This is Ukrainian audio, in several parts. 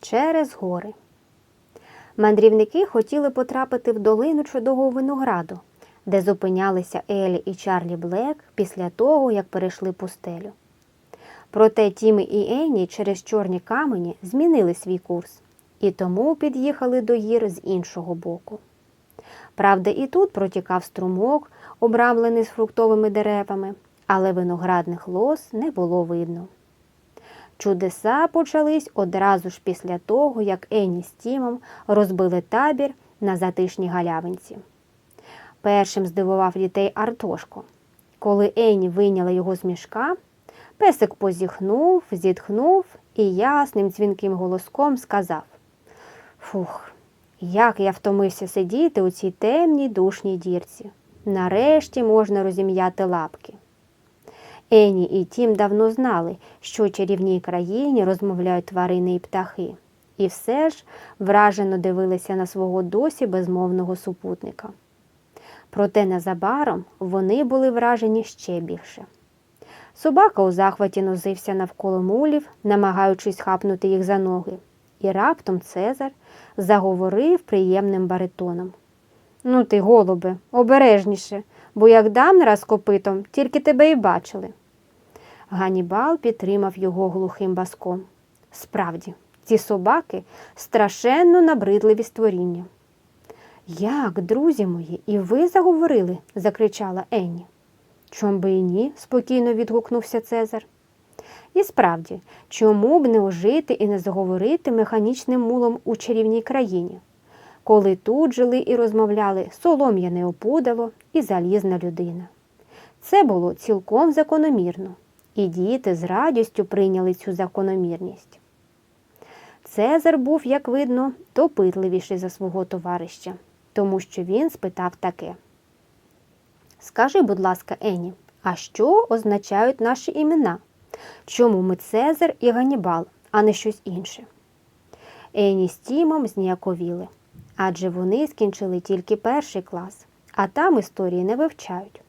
через гори. Мандрівники хотіли потрапити в долину чудового винограду, де зупинялися Елі і Чарлі Блек після того, як перейшли пустелю. Проте Тімі і Енні через чорні камені змінили свій курс і тому під'їхали до гір з іншого боку. Правда, і тут протікав струмок, обрамлений з фруктовими деревами, але виноградних лоз не було видно. Чудеса почались одразу ж після того, як Енні з Тімом розбили табір на затишній галявинці. Першим здивував дітей Артошко. Коли Енні вийняла його з мішка, песик позіхнув, зітхнув і ясним дзвінким голоском сказав Фух, як я втомився сидіти у цій темній душній дірці. Нарешті можна розім'яти лапки. Ені і Тім давно знали, що у чарівній країні розмовляють тварини і птахи, і все ж вражено дивилися на свого досі безмовного супутника. Проте незабаром вони були вражені ще більше. Собака у захваті нозився навколо мулів, намагаючись хапнути їх за ноги, і раптом Цезар заговорив приємним баритоном. Ну ти, голубе, обережніше, бо як дам раз копитом, тільки тебе і бачили. Ганібал підтримав його глухим баском. Справді, ці собаки страшенно набридливі створіння. Як, друзі мої, і ви заговорили? закричала Енні. Чом би і ні? спокійно відгукнувся Цезар. І справді, чому б не ожити і не заговорити механічним мулом у чарівній країні, коли тут жили і розмовляли солом'яне опудало і залізна людина. Це було цілком закономірно, і діти з радістю прийняли цю закономірність. Цезар був, як видно, допитливіший за свого товариша, тому що він спитав таке. Скажи, будь ласка, Ені, а що означають наші імена? Чому ми Цезар і Ганібал, а не щось інше? Ені з Тімом зніяковіли, адже вони скінчили тільки перший клас, а там історії не вивчають.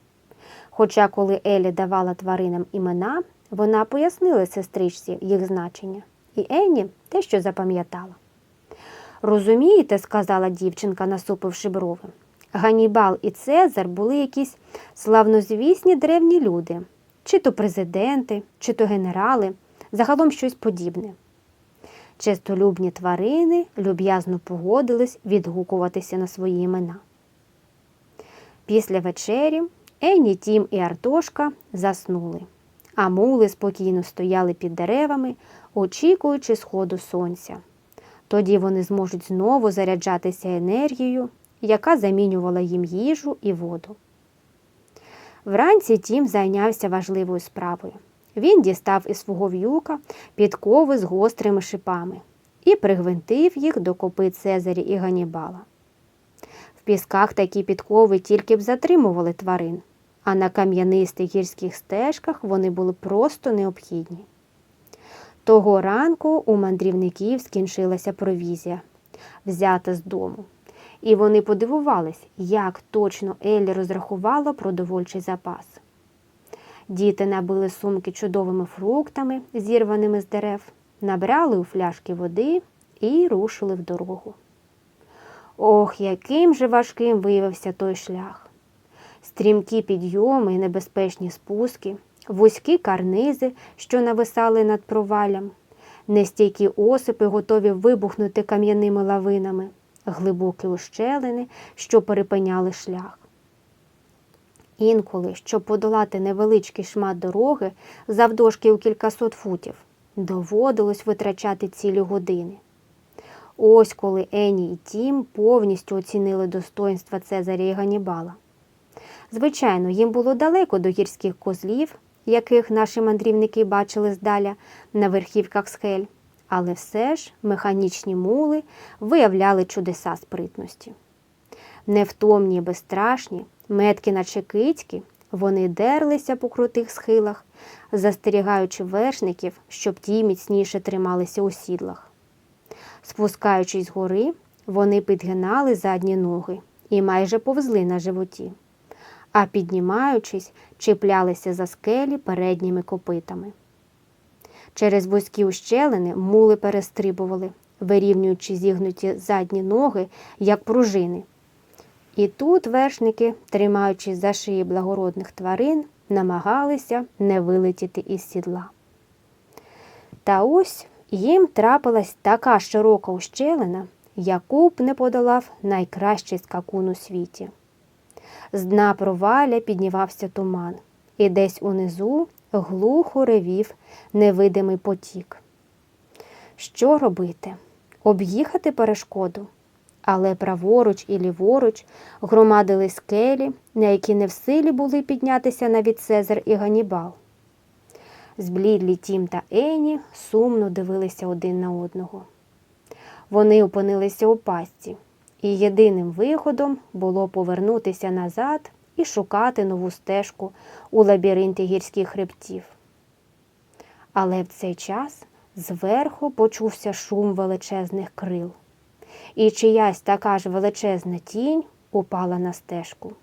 Хоча, коли Елі давала тваринам імена, вона пояснила сестричці їх значення, і Енні те, що запам'ятала. Розумієте, сказала дівчинка, насупивши брови, Ганібал і Цезар були якісь славнозвісні древні люди, чи то президенти, чи то генерали, загалом щось подібне. Чистолюбні тварини люб'язно погодились відгукуватися на свої імена. Після вечері Енні, Тім і Артошка заснули, а мули спокійно стояли під деревами, очікуючи сходу сонця. Тоді вони зможуть знову заряджатися енергією, яка замінювала їм їжу і воду. Вранці Тім зайнявся важливою справою. Він дістав із свого в'юка підкови з гострими шипами і пригвинтив їх до копит Цезарі і Ганібала. В пісках такі підкови тільки б затримували тварин, а на кам'янистих гірських стежках вони були просто необхідні. Того ранку у мандрівників скінчилася провізія, взята з дому. І вони подивувались, як точно Еллі розрахувала продовольчий запас. Діти набили сумки чудовими фруктами, зірваними з дерев, набрали у фляшки води і рушили в дорогу. Ох, яким же важким виявився той шлях. Стрімкі підйоми і небезпечні спуски, вузькі карнизи, що нависали над провалям, нестійкі осипи, готові вибухнути кам'яними лавинами, глибокі ущелини, що перепиняли шлях. Інколи, щоб подолати невеличкий шмат дороги завдовжки у кількасот футів, доводилось витрачати цілі години. Ось коли Ені і Тім повністю оцінили достоинства Цезаря і Ганібала. Звичайно, їм було далеко до гірських козлів, яких наші мандрівники бачили здаля на верхівках скель, але все ж механічні мули виявляли чудеса спритності. Невтомні і безстрашні, метки наче кицьки, вони дерлися по крутих схилах, застерігаючи вершників, щоб ті міцніше трималися у сідлах. Спускаючись з гори, вони підгинали задні ноги і майже повзли на животі, а піднімаючись, чіплялися за скелі передніми копитами. Через вузькі ущелини мули перестрибували, вирівнюючи зігнуті задні ноги, як пружини. І тут вершники, тримаючись за шиї благородних тварин, намагалися не вилетіти із сідла. Та ось їм трапилась така широка ущелина, яку б не подолав найкращий скакун у світі. З дна проваля піднівався туман, і десь унизу глухо ревів невидимий потік. Що робити? Об'їхати перешкоду? Але праворуч і ліворуч громадили скелі, на які не в силі були піднятися навіть Цезар і Ганібал. Зблідлі Тім та Ені сумно дивилися один на одного. Вони опинилися у пастці, і єдиним виходом було повернутися назад і шукати нову стежку у лабіринті гірських хребтів. Але в цей час зверху почувся шум величезних крил, і чиясь така ж величезна тінь упала на стежку.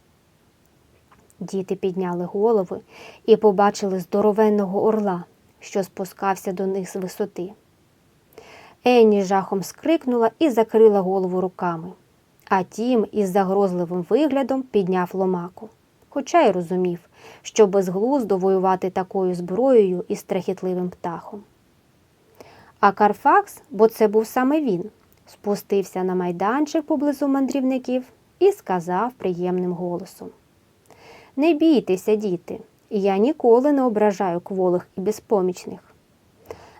Діти підняли голови і побачили здоровенного орла, що спускався до них з висоти. Енні жахом скрикнула і закрила голову руками, а тім із загрозливим виглядом підняв ломаку, хоча й розумів, що безглуздо воювати такою зброєю із страхітливим птахом. А Карфакс, бо це був саме він, спустився на майданчик поблизу мандрівників і сказав приємним голосом. Не бійтеся, діти, я ніколи не ображаю кволих і безпомічних.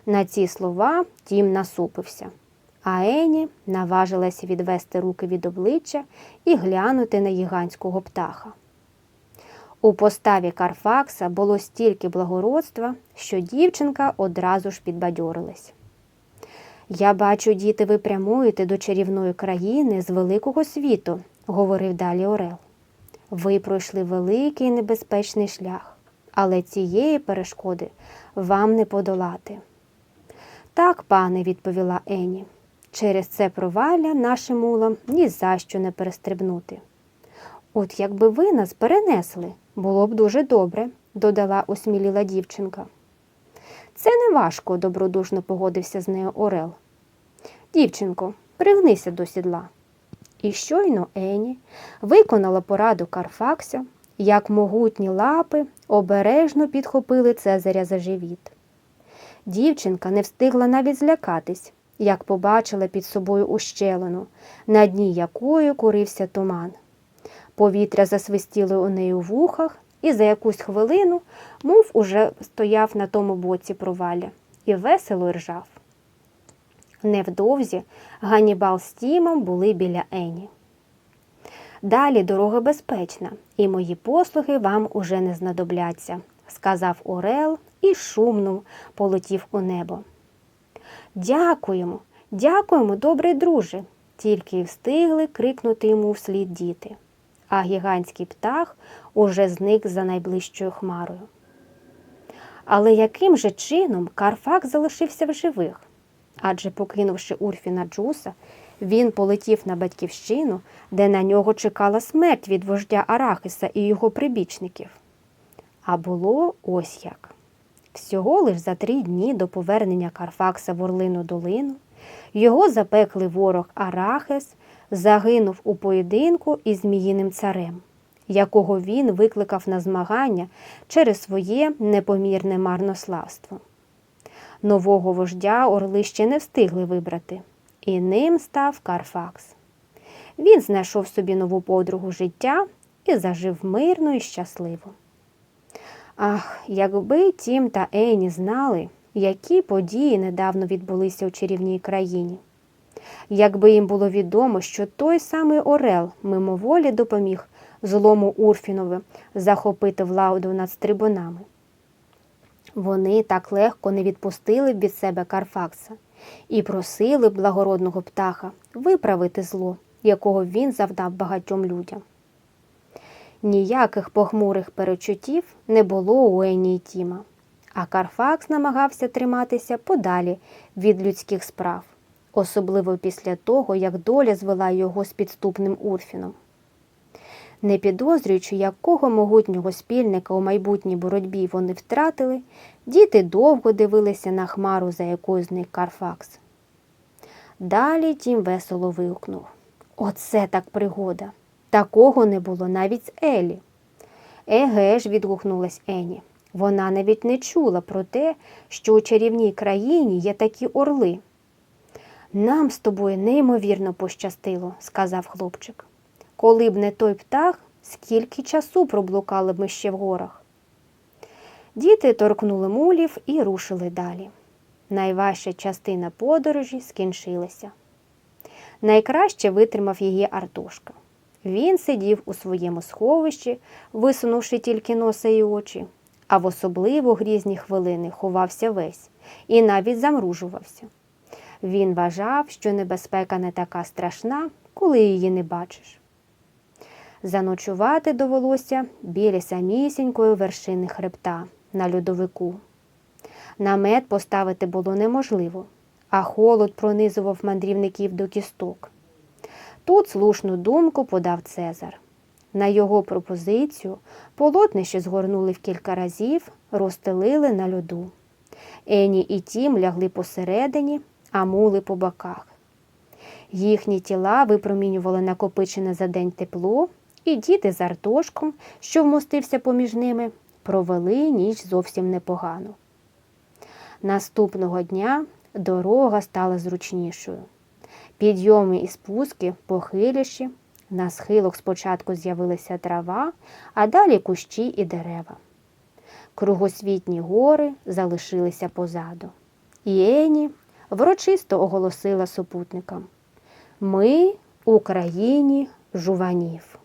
На ці слова тім насупився, а Ені наважилася відвести руки від обличчя і глянути на гігантського птаха. У поставі Карфакса було стільки благородства, що дівчинка одразу ж підбадьорилась. Я бачу, діти, ви прямуєте до чарівної країни з великого світу, говорив далі Орел. Ви пройшли великий небезпечний шлях, але цієї перешкоди вам не подолати. Так, пане, відповіла Ені, через це провалля нашим мулам ні за що не перестрибнути. От якби ви нас перенесли, було б дуже добре, додала осміліла дівчинка. Це не важко, добродушно погодився з нею Орел. Дівчинко, пригнися до сідла. І щойно Ені виконала пораду Карфакса, як могутні лапи обережно підхопили Цезаря за живіт. Дівчинка не встигла навіть злякатись, як побачила під собою ущелину, на дні якої курився туман. Повітря засвистіло у неї у вухах, і за якусь хвилину мов уже стояв на тому боці провалля і весело ржав. Невдовзі Ганібал з Тімом були біля Ені. Далі дорога безпечна, і мої послуги вам уже не знадобляться, сказав Орел і шумно полетів у небо. Дякуємо, дякуємо, добрий друже, тільки й встигли крикнути йому вслід діти, а гігантський птах уже зник за найближчою хмарою. Але яким же чином Карфак залишився в живих? Адже, покинувши Урфіна Джуса, він полетів на батьківщину, де на нього чекала смерть від вождя Арахиса і його прибічників. А було ось як. Всього лиш за три дні до повернення Карфакса в Орлину долину його запеклий ворог Арахес загинув у поєдинку із Зміїним царем, якого він викликав на змагання через своє непомірне марнославство. Нового вождя орли ще не встигли вибрати, і ним став Карфакс. Він знайшов собі нову подругу життя і зажив мирно і щасливо. Ах, якби Тім та Ені знали, які події недавно відбулися у чарівній країні. Якби їм було відомо, що той самий Орел мимоволі допоміг злому Урфінове захопити владу над стрибунами. Вони так легко не відпустили б від себе Карфакса і просили благородного птаха виправити зло, якого він завдав багатьом людям. Ніяких похмурих перечуттів не було у Ені Тіма, а Карфакс намагався триматися подалі від людських справ, особливо після того, як доля звела його з підступним Урфіном. Не підозрюючи, якого могутнього спільника у майбутній боротьбі вони втратили, діти довго дивилися на хмару, за якою зник Карфакс. Далі тім весело вигукнув. Оце так пригода. Такого не було навіть з Елі. Еге ж, відгукнулась Ені. Вона навіть не чула про те, що у чарівній країні є такі орли. Нам з тобою неймовірно пощастило, сказав хлопчик. Коли б не той птах, скільки часу проблукали б ми ще в горах. Діти торкнули мулів і рушили далі. Найважча частина подорожі скінчилася. Найкраще витримав її Артушка. Він сидів у своєму сховищі, висунувши тільки носа і очі, а в особливо грізні хвилини ховався весь і навіть замружувався. Він вважав, що небезпека не така страшна, коли її не бачиш. Заночувати довелося біля самісінької вершини хребта на льодовику. Намет поставити було неможливо, а холод пронизував мандрівників до кісток. Тут слушну думку подав Цезар. На його пропозицію полотнище згорнули в кілька разів, розстелили на льоду. Ені і тім лягли посередині, а мули по боках. Їхні тіла випромінювали накопичене за день тепло, і діти з Артошком, що вмостився поміж ними, провели ніч зовсім непогано. Наступного дня дорога стала зручнішою. Підйоми і спуски похиліші, на схилах спочатку з'явилася трава, а далі кущі і дерева. Кругосвітні гори залишилися позаду. І Ені врочисто оголосила супутникам Ми Україні жуванів.